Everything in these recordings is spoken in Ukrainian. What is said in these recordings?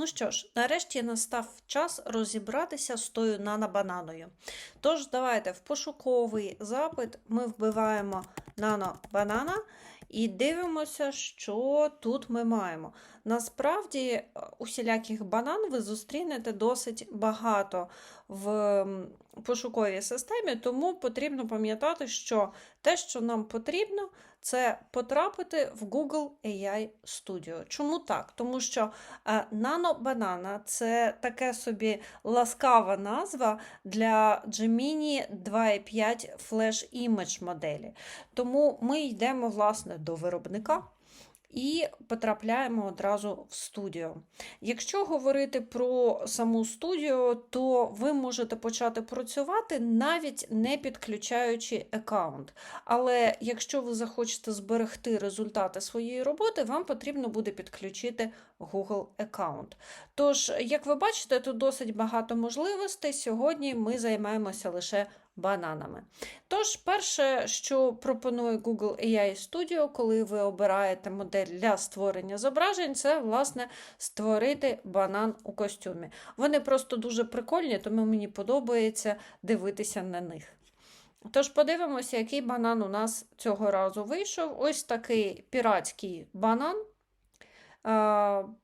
Ну що ж, нарешті настав час розібратися з тою нанобананою. Тож, давайте в пошуковий запит ми вбиваємо нанобанана і дивимося, що тут ми маємо. Насправді, е, усіляких банан ви зустрінете досить багато в пошуковій системі, тому потрібно пам'ятати, що те, що нам потрібно, це потрапити в Google AI Studio. Чому так? Тому що е, нанобанана це таке собі ласкава назва для Gemini 2.5 Flash Image моделі. Тому ми йдемо власне до виробника. І потрапляємо одразу в студіо. Якщо говорити про саму студію, то ви можете почати працювати навіть не підключаючи аккаунт. Але якщо ви захочете зберегти результати своєї роботи, вам потрібно буде підключити Google аккаунт. Тож, як ви бачите, тут досить багато можливостей. Сьогодні ми займаємося лише бананами. Тож, перше, що пропонує Google AI Studio, коли ви обираєте модель для створення зображень, це власне створити банан у костюмі. Вони просто дуже прикольні, тому мені подобається дивитися на них. Тож подивимося, який банан у нас цього разу вийшов. Ось такий піратський банан.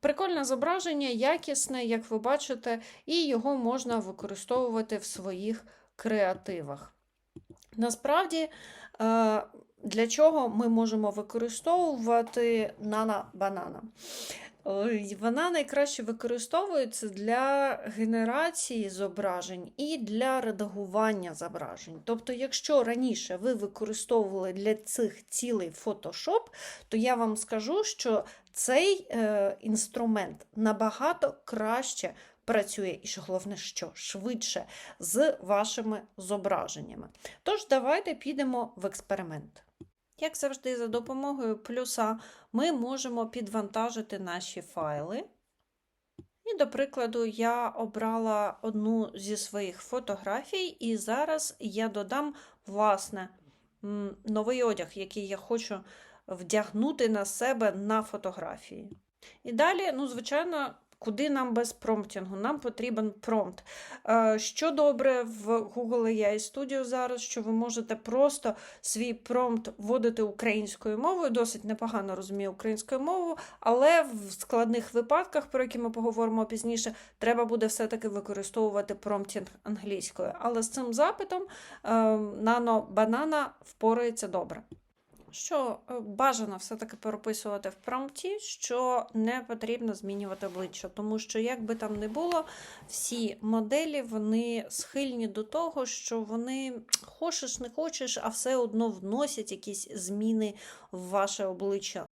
Прикольне зображення, якісне, як ви бачите, і його можна використовувати в своїх креативах. Насправді, е, для чого ми можемо використовувати нано-банана? Вона найкраще використовується для генерації зображень і для редагування зображень. Тобто, якщо раніше ви використовували для цих цілий Photoshop, то я вам скажу, що цей е, інструмент набагато краще працює, і що головне, що швидше з вашими зображеннями. Тож, давайте підемо в експеримент. Як завжди, за допомогою плюса ми можемо підвантажити наші файли. І, до прикладу, я обрала одну зі своїх фотографій, і зараз я додам, власне, новий одяг, який я хочу вдягнути на себе на фотографії. І далі, ну, звичайно, куди нам без промптінгу? Нам потрібен промпт. Е, Що добре в Google AI Studio зараз, що ви можете просто свій промпт вводити українською мовою, досить непогано розумію українською мовою, але в складних випадках, про які ми поговоримо пізніше, треба буде все-таки використовувати промптінг англійською. Але з цим запитом е, нано банана впорається добре що е, бажано все-таки переписувати в промпті, що не потрібно змінювати обличчя, тому що, як би там не було, всі моделі вони схильні до того, що вони хочеш, не хочеш, а все одно вносять якісь зміни в ваше обличчя.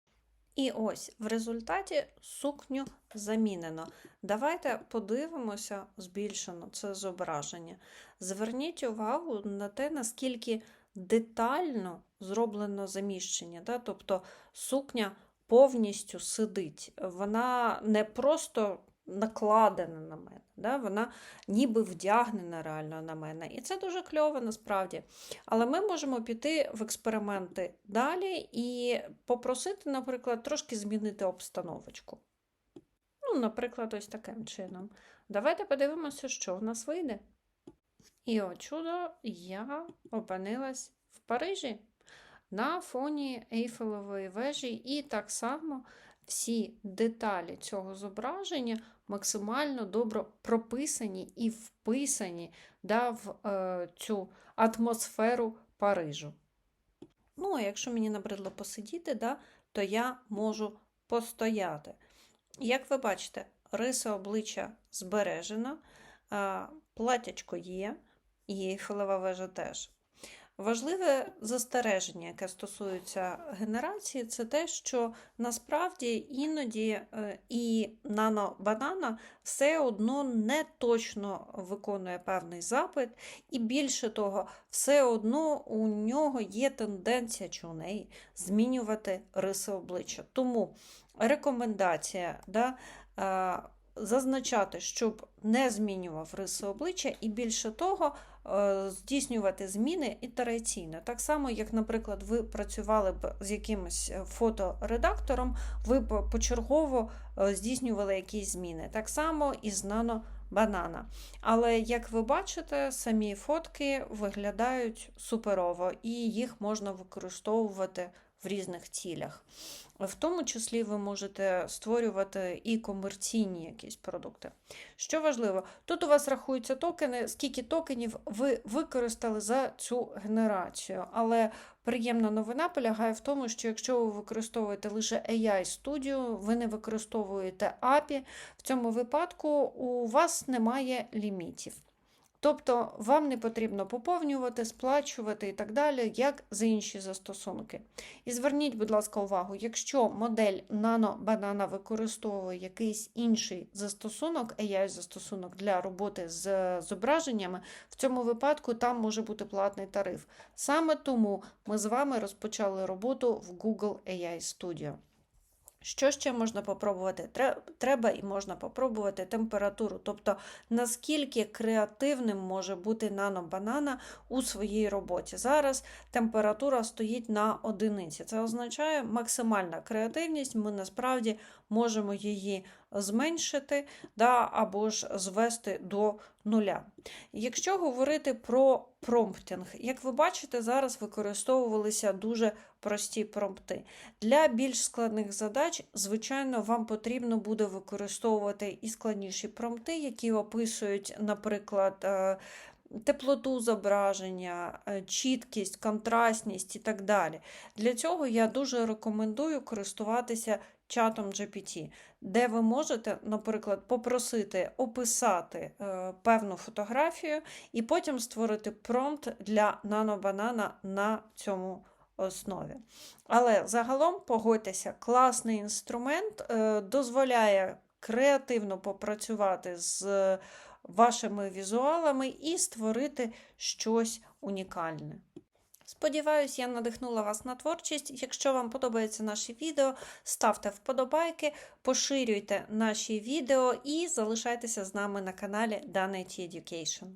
І ось в результаті сукню замінено. Давайте подивимося збільшено це зображення. Зверніть увагу на те, наскільки детально зроблено заміщення. Да? Тобто сукня повністю сидить. Вона не просто накладена на мене, да? вона ніби вдягнена реально на мене. І це дуже кльово насправді. Але ми можемо піти в експерименти далі і попросити, наприклад, трошки змінити обстановочку. Ну, наприклад, ось таким чином. Давайте подивимося, що в нас вийде. І о чудо, я опинилась в Парижі на фоні Ейфелевої вежі, і так само всі деталі цього зображення максимально добре прописані і вписані да, в е, цю атмосферу Парижу. Ну, а якщо мені набридло посидіти, да, то я можу постояти. Як ви бачите, риса обличчя збережена, платячко є, і Ейфелева вежа теж. Важливе застереження, яке стосується генерації, це те, що насправді іноді е, і нано-банана все одно не точно виконує певний запит, і більше того, все одно у нього є тенденція чи у неї змінювати риси обличчя. Тому рекомендація да, е, зазначати, щоб не змінював риси обличчя, і більше того, е, здійснювати зміни ітераційно. Так само, як, наприклад, ви працювали б з якимось е, фоторедактором, ви б почергово е, здійснювали якісь зміни. Так само і з нано-банана. Але, як ви бачите, самі фотки виглядають суперово, і їх можна використовувати в різних цілях. В тому числі ви можете створювати і комерційні якісь продукти. Що важливо, тут у вас рахуються токени, скільки токенів ви використали за цю генерацію. Але приємна новина полягає в тому, що якщо ви використовуєте лише AI Studio, ви не використовуєте API, в цьому випадку у вас немає лімітів. Тобто вам не потрібно поповнювати, сплачувати і так далі, як за інші застосунки. І зверніть, будь ласка, увагу, якщо модель Banana використовує якийсь інший застосунок, AI-застосунок для роботи з зображеннями, в цьому випадку там може бути платний тариф. Саме тому ми з вами розпочали роботу в Google AI Studio. Що ще можна попробувати? Треба і можна попробувати температуру, тобто наскільки креативним може бути нано-банана у своїй роботі. Зараз температура стоїть на одиниці. Це означає максимальна креативність. Ми насправді можемо її зменшити да, або ж звести до нуля. Якщо говорити про промптинг, як ви бачите, зараз використовувалися дуже прості промпти. Для більш складних задач, звичайно, вам потрібно буде використовувати і складніші промпти, які описують, наприклад, е, теплоту зображення, е, чіткість, контрастність і так далі. Для цього я дуже рекомендую користуватися чатом GPT, де ви можете, наприклад, попросити описати е, певну фотографію і потім створити промпт для нанобанана на цьому основі. Але загалом, погодьтеся, класний інструмент е, дозволяє креативно попрацювати з вашими візуалами і створити щось унікальне. Сподіваюсь, я надихнула вас на творчість. Якщо вам подобається наше відео, ставте вподобайки, поширюйте наші відео і залишайтеся з нами на каналі Danet Education.